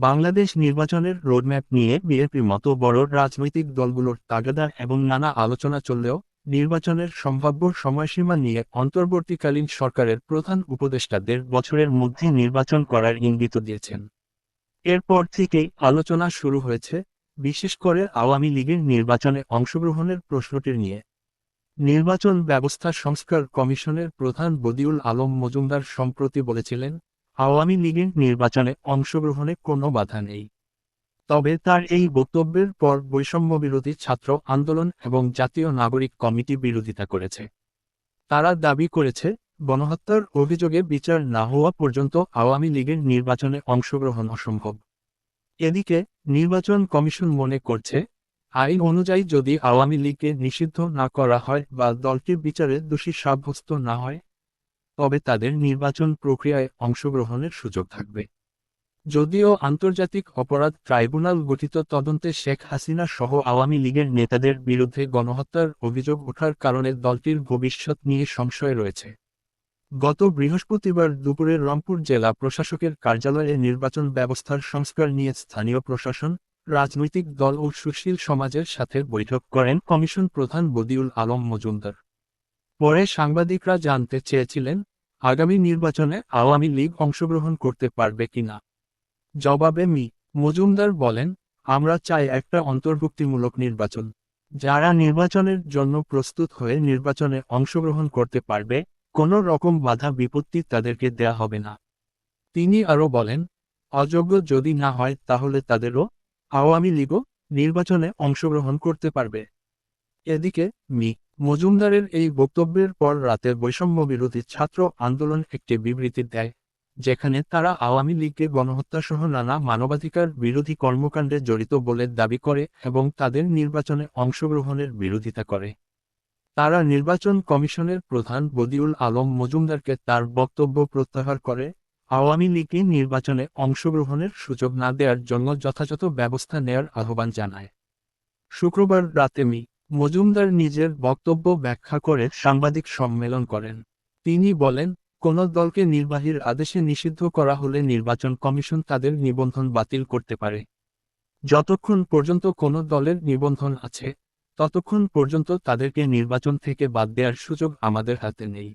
বাংলাদেশ নির্বাচনের রোডম্যাপ নিয়ে বিএনপির মতো বড় রাজনৈতিক দলগুলোর তাগাদা এবং নানা আলোচনা চললেও নির্বাচনের সম্ভাব্য সময়সীমা নিয়ে অন্তর্বর্তীকালীন সরকারের প্রধান উপদেষ্টা দেড় বছরের মধ্যে নির্বাচন করার ইঙ্গিত দিয়েছেন। এরপর থেকেই আলোচনা শুরু হয়েছে, বিশেষ করে আওয়ামী লীগের নির্বাচনে অংশগ্রহণের প্রশ্নটির নিয়ে। নির্বাচন ব্যবস্থা সংস্কার কমিশনের প্রধান বদিউল আলম মজুমদার সম্প্রতি বলেছিলেন আওয়ামী লীগের নির্বাচনে অংশগ্রহণে কোনো বাধা নেই। তবে তার এই বক্তব্যের পর বৈষম্য বিরোধী ছাত্র আন্দোলন এবং জাতীয় নাগরিক কমিটি বিরোধিতা করেছে। তারা দাবি করেছে, গণহত্যার অভিযোগে বিচার না হওয়া পর্যন্ত আওয়ামী লীগের নির্বাচনে অংশগ্রহণ অসম্ভব। এদিকে, নির্বাচন কমিশন মনে করছে, আইন অনুযায়ী যদি আওয়ামী লীগকে নিষিদ্ধ না করা হয় বা দলটির বিচারে দোষী সাব্যস্ত না হয় তবে তাদের নির্বাচন প্রক্রিয়ায় অংশগ্রহণের সুযোগ থাকবে। যদিও আন্তর্জাতিক অপরাধ ট্রাইব্যুনাল গঠিত তদন্তে শেখ হাসিনা সহ আওয়ামী লীগের নেতাদের বিরুদ্ধে গণহত্যার অভিযোগ ওঠার কারণে দলটির ভবিষ্যৎ নিয়ে সংশয় রয়েছে। গত বৃহস্পতিবার দুপুরে রংপুর জেলা প্রশাসকের কার্যালয়ে নির্বাচন ব্যবস্থার সংস্কার নিয়ে স্থানীয় প্রশাসন, রাজনৈতিক দল ও সুশীল সমাজের সাথে বৈঠক করেন কমিশন প্রধান বদিউল আলম মজুমদার। পরে সাংবাদিকরা জানতে চেয়েছিলেন আগামী নির্বাচনে আওয়ামী লীগ অংশগ্রহণ করতে পারবে কিনা? জবাবে মি. মজুমদার বলেন, আমরা চাই একটা অন্তর্ভুক্তিমূলক নির্বাচন। যারা নির্বাচনের জন্য প্রস্তুত হয়ে নির্বাচনে অংশগ্রহণ করতে পারবে, কোনো রকম বাধা বিপত্তি তাদেরকে দেয়া হবে না। তিনি আরও বলেন, অযোগ্য যদি না হয় তাহলে তাদেরও আওয়ামী লীগও নির্বাচনে অংশগ্রহণ করতে পারবে। এদিকে, মি, মজুমদারের এই বক্তব্যের পর রাতে বৈষম্য বিরোধী ছাত্র আন্দোলন একটি বিবৃতি দেয়, যেখানে তারা আওয়ামী লীগকে গণহত্যাসহ নানা মানবাধিকার বিরোধী কর্মকাণ্ডে জড়িত বলে দাবি করে এবং তাদের নির্বাচনে অংশগ্রহণের বিরোধিতা করে। তারা নির্বাচন কমিশনের প্রধান বদিউল আলম মজুমদারকে তার বক্তব্য প্রত্যাহার করে, আওয়ামী লীগকে নির্বাচনে অংশগ্রহণের সুযোগ না দেওয়ার জন্য যথাযথ ব্যবস্থা নেয়ার আহ্বান জানায়। শুক্রবার রাতে মি মজুমদার নিজের বক্তব্য ব্যাখ্যা করে সাংবাদিক সম্মেলন করেন। তিনি বলেন, কোন দলকে নির্বাহীর আদেশে নিষিদ্ধ করা হলে নির্বাচন কমিশন তাদের নিবন্ধন বাতিল করতে পারে। যতক্ষণ পর্যন্ত কোন দলের নিবন্ধন আছে, ততক্ষণ পর্যন্ত তাদেরকে নির্বাচন থেকে বাদ দেওয়ার সুযোগ আমাদের হাতে নেই।